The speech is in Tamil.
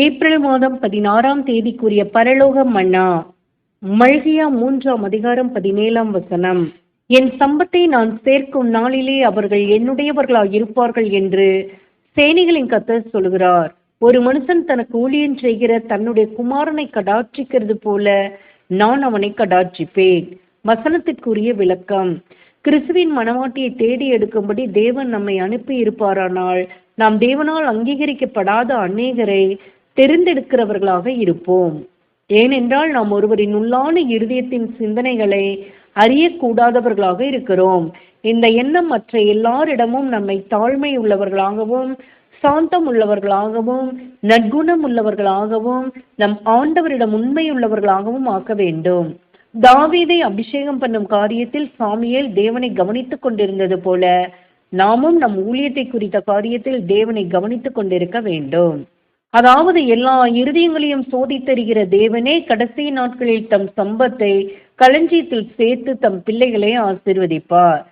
ஏப்ரல் மாதம் பதினாறாம் தேதிக்குரிய பரலோக மன்னா மல்கியா மூன்றாம் அதிகாரம் பதினேழாம் வசனம். என் சம்பத்தை நான் சேர்க்கும் நாளிலே அவர்கள் என்னுடையவர்களாக இருப்பார்கள் என்று சேனைகளின் கத்தர் சொல்கிறார் ஒரு மனுஷன் தனக்கு ஊழியம் செய்கிற தன்னுடைய குமாரனை கடாட்சிக்கிறது போல நான் அவனை கடாட்சிப்பேன். வசனத்திற்குரிய விளக்கம். கிறிஸ்துவின் மனவாட்டியை தேடி எடுக்கும்படி தேவன் நம்மை அனுப்பி இருப்பாரானால் நாம் தேவனால் அங்கீகரிக்கப்படாத அநேகரை தெரிந்தெடுக்கிறவர்களாக இருப்போம். ஏனென்றால் நாம் ஒருவரின் உள்ளான இருதயத்தின் சிந்தனைகளை அறியக்கூடாதவர்களாக இருக்கிறோம். இந்த எண்ணம் மற்ற எல்லாரிடமும் நம்மை தாழ்மை உள்ளவர்களாகவும் சாந்தம் உள்ளவர்களாகவும் நற்குணம் உள்ளவர்களாகவும் நம் ஆண்டவரிடம் உண்மை உள்ளவர்களாகவும் ஆக்க வேண்டும். தாவீதை அபிஷேகம் பண்ணும் காரியத்தில் சாமியேல் தேவனை கவனித்துக் கொண்டிருந்தது போல நாமும் நம் ஊழியத்தை குறித்த காரியத்தில் தேவனை கவனித்துக் கொண்டிருக்க வேண்டும். அதாவது எல்லா இருதயங்களையும் சோதித்தருகிற தேவனே கடைசி நாட்களில் தம் சம்பத்தை களஞ்சியத்தில் சேர்த்து தம் பிள்ளைகளை ஆசீர்வதிப்பார்.